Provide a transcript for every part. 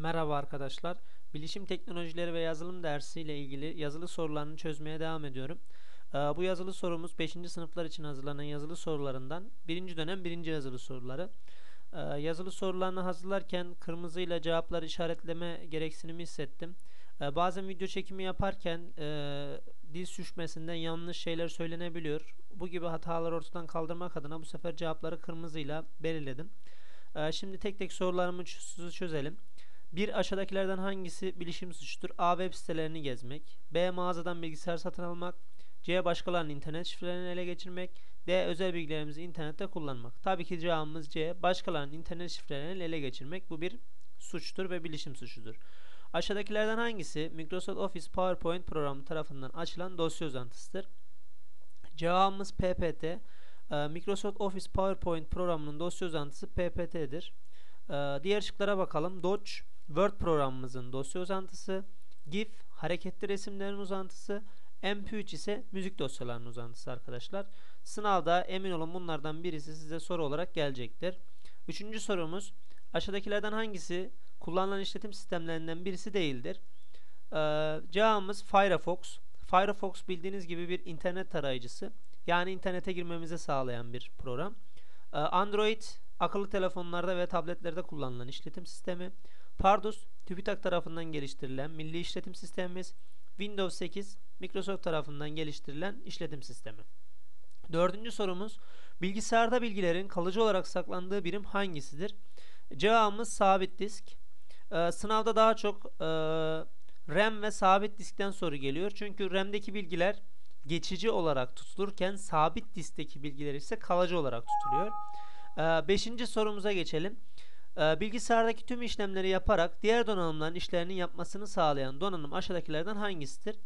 Merhaba arkadaşlar. Bilişim teknolojileri ve yazılım dersi ile ilgili yazılı sorularını çözmeye devam ediyorum. Ee, bu yazılı sorumuz 5. sınıflar için hazırlanan yazılı sorularından 1. dönem 1. yazılı soruları. Ee, yazılı sorularını hazırlarken kırmızıyla cevapları işaretleme gereksinimi hissettim. Ee, bazen video çekimi yaparken e, dil sürçmesinden yanlış şeyler söylenebiliyor. Bu gibi hataları ortadan kaldırmak adına bu sefer cevapları kırmızıyla belirledim. Şimdi tek tek sorularımızı çözelim. Bir aşağıdakilerden hangisi bilişim suçudur? A. Web sitelerini gezmek. B. Mağazadan bilgisayar satın almak. C. Başkalarının internet şifrelerini ele geçirmek. D. Özel bilgilerimizi internette kullanmak. Tabii ki cevabımız C. Başkalarının internet şifrelerini ele geçirmek. Bu bir suçtur ve bilişim suçudur. Aşağıdakilerden hangisi Microsoft Office PowerPoint programı tarafından açılan dosya uzantısıdır? Cevabımız PPT. Ee, Microsoft Office PowerPoint programının dosya uzantısı PPT'dir. Ee, diğer şıklara bakalım. Dodge Word programımızın dosya uzantısı, GIF hareketli resimlerin uzantısı, MP3 ise müzik dosyalarının uzantısı arkadaşlar. Sınavda emin olun bunlardan birisi size soru olarak gelecektir. Üçüncü sorumuz aşağıdakilerden hangisi kullanılan işletim sistemlerinden birisi değildir? Ee, cevabımız Firefox. Firefox bildiğiniz gibi bir internet tarayıcısı. Yani internete girmemizi sağlayan bir program. Ee, Android akıllı telefonlarda ve tabletlerde kullanılan işletim sistemi. Pardus, TÜBİTAK tarafından geliştirilen milli işletim sistemimiz. Windows 8, Microsoft tarafından geliştirilen işletim sistemi. Dördüncü sorumuz, bilgisayarda bilgilerin kalıcı olarak saklandığı birim hangisidir? Cevabımız sabit disk. Ee, sınavda daha çok e, RAM ve sabit diskten soru geliyor. Çünkü RAM'deki bilgiler geçici olarak tutulurken sabit diskteki bilgiler ise kalıcı olarak tutuluyor. Ee, beşinci sorumuza geçelim. Ee, bilgisayardaki tüm işlemleri yaparak diğer donanımların işlerini yapmasını sağlayan donanım aşağıdakilerden hangisidir?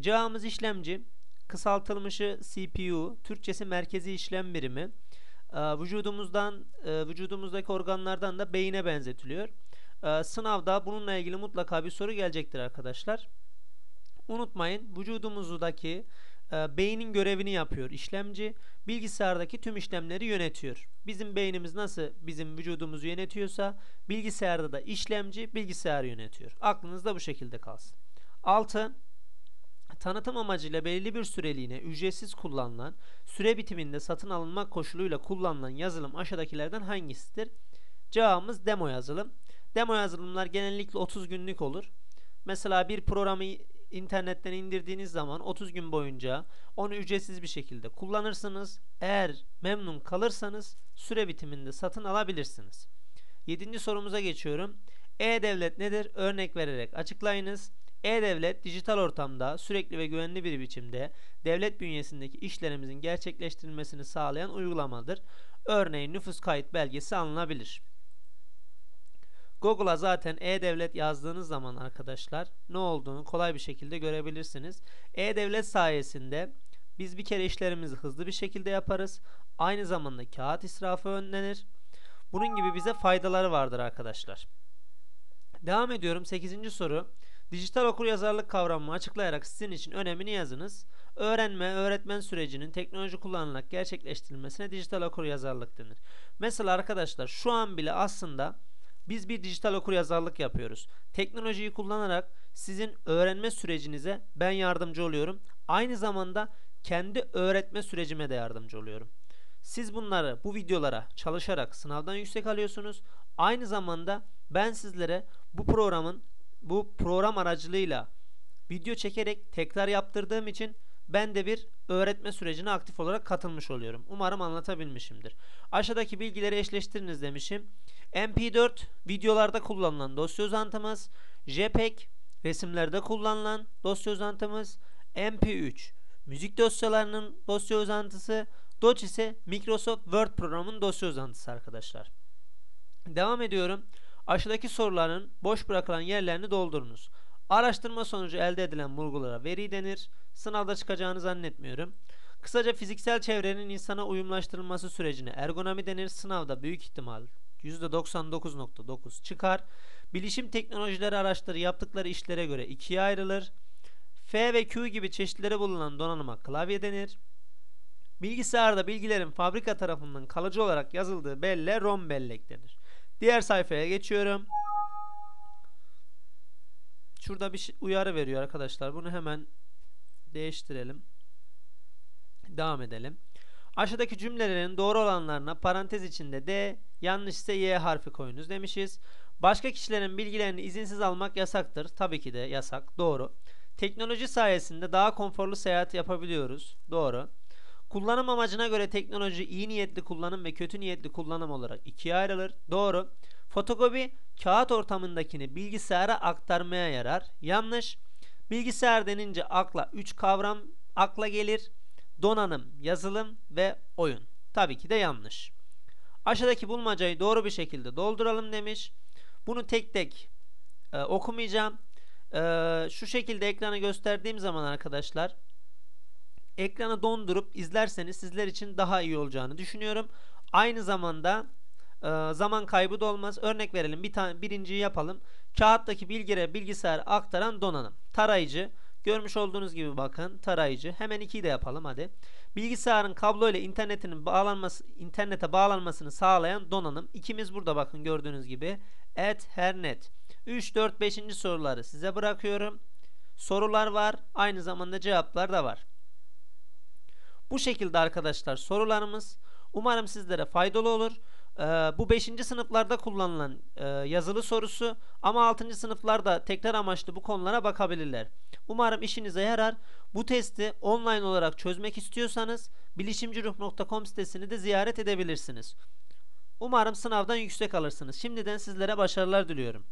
Cevabımız işlemci, kısaltılmışı CPU, Türkçesi merkezi işlem birimi. Ee, vücudumuzdan, e, vücudumuzdaki organlardan da beyine benzetiliyor. Sınavda bununla ilgili mutlaka bir soru gelecektir arkadaşlar. Unutmayın vücudumuzdaki e, beynin görevini yapıyor işlemci. Bilgisayardaki tüm işlemleri yönetiyor. Bizim beynimiz nasıl bizim vücudumuzu yönetiyorsa bilgisayarda da işlemci bilgisayarı yönetiyor. Aklınızda bu şekilde kalsın. 6. Tanıtım amacıyla belirli bir süreliğine ücretsiz kullanılan, süre bitiminde satın alınmak koşuluyla kullanılan yazılım aşağıdakilerden hangisidir? Cevabımız demo yazılım. Demo yazılımlar genellikle 30 günlük olur. Mesela bir programı internetten indirdiğiniz zaman 30 gün boyunca onu ücretsiz bir şekilde kullanırsınız. Eğer memnun kalırsanız süre bitiminde satın alabilirsiniz. 7. sorumuza geçiyorum. E-Devlet nedir? Örnek vererek açıklayınız. E-Devlet dijital ortamda sürekli ve güvenli bir biçimde devlet bünyesindeki işlerimizin gerçekleştirilmesini sağlayan uygulamadır. Örneğin nüfus kayıt belgesi alınabilir. Google'a zaten e-devlet yazdığınız zaman arkadaşlar ne olduğunu kolay bir şekilde görebilirsiniz. E-devlet sayesinde biz bir kere işlerimizi hızlı bir şekilde yaparız. Aynı zamanda kağıt israfı önlenir. Bunun gibi bize faydaları vardır arkadaşlar. Devam ediyorum 8. soru. Dijital okur yazarlık kavramını açıklayarak sizin için önemini yazınız. Öğrenme, öğretmen sürecinin teknoloji kullanılarak gerçekleştirilmesine dijital okur yazarlık denir. Mesela arkadaşlar şu an bile aslında biz bir dijital okuryazarlık yapıyoruz. Teknolojiyi kullanarak sizin öğrenme sürecinize ben yardımcı oluyorum. Aynı zamanda kendi öğretme sürecime de yardımcı oluyorum. Siz bunları bu videolara çalışarak sınavdan yüksek alıyorsunuz. Aynı zamanda ben sizlere bu programın bu program aracılığıyla video çekerek tekrar yaptırdığım için ben de bir öğretme sürecine aktif olarak katılmış oluyorum. Umarım anlatabilmişimdir. Aşağıdaki bilgileri eşleştiriniz demişim. MP4 videolarda kullanılan dosya uzantımız, JPEG resimlerde kullanılan dosya uzantımız, MP3 müzik dosyalarının dosya uzantısı, Doc ise Microsoft Word programının dosya uzantısı arkadaşlar. Devam ediyorum. Aşağıdaki soruların boş bırakılan yerlerini doldurunuz. Araştırma sonucu elde edilen bulgulara veri denir. Sınavda çıkacağını zannetmiyorum. Kısaca fiziksel çevrenin insana uyumlaştırılması sürecine ergonomi denir. Sınavda büyük ihtimal %99.9 çıkar. Bilişim teknolojileri araçları yaptıkları işlere göre ikiye ayrılır. F ve Q gibi çeşitleri bulunan donanıma klavye denir. Bilgisayarda bilgilerin fabrika tarafından kalıcı olarak yazıldığı belle ROM bellek denir. Diğer sayfaya geçiyorum. Şurada bir şey- uyarı veriyor arkadaşlar. Bunu hemen değiştirelim. Devam edelim. Aşağıdaki cümlelerin doğru olanlarına parantez içinde D, yanlış ise Y harfi koyunuz demişiz. Başka kişilerin bilgilerini izinsiz almak yasaktır. Tabii ki de yasak. Doğru. Teknoloji sayesinde daha konforlu seyahat yapabiliyoruz. Doğru. Kullanım amacına göre teknoloji iyi niyetli kullanım ve kötü niyetli kullanım olarak ikiye ayrılır. Doğru. Fotokopi kağıt ortamındakini bilgisayara aktarmaya yarar. Yanlış. Bilgisayar denince akla 3 kavram akla gelir. Donanım, yazılım ve oyun. Tabii ki de yanlış. Aşağıdaki bulmacayı doğru bir şekilde dolduralım demiş. Bunu tek tek e, okumayacağım. E, şu şekilde ekranı gösterdiğim zaman arkadaşlar ekranı dondurup izlerseniz sizler için daha iyi olacağını düşünüyorum. Aynı zamanda e, zaman kaybı da olmaz. Örnek verelim. Bir tane birinciyi yapalım. Kağıttaki bilgilere bilgisayar aktaran donanım. Tarayıcı. Görmüş olduğunuz gibi bakın tarayıcı. Hemen ikiyi de yapalım hadi. Bilgisayarın kablo ile internetinin bağlanması internete bağlanmasını sağlayan donanım. İkimiz burada bakın gördüğünüz gibi. Ethernet. 3 4 5. soruları size bırakıyorum. Sorular var. Aynı zamanda cevaplar da var. Bu şekilde arkadaşlar sorularımız. Umarım sizlere faydalı olur. Ee, bu 5. sınıflarda kullanılan e, yazılı sorusu ama 6. sınıflarda tekrar amaçlı bu konulara bakabilirler. Umarım işinize yarar. Bu testi online olarak çözmek istiyorsanız bilişimciruh.com sitesini de ziyaret edebilirsiniz. Umarım sınavdan yüksek alırsınız. Şimdiden sizlere başarılar diliyorum.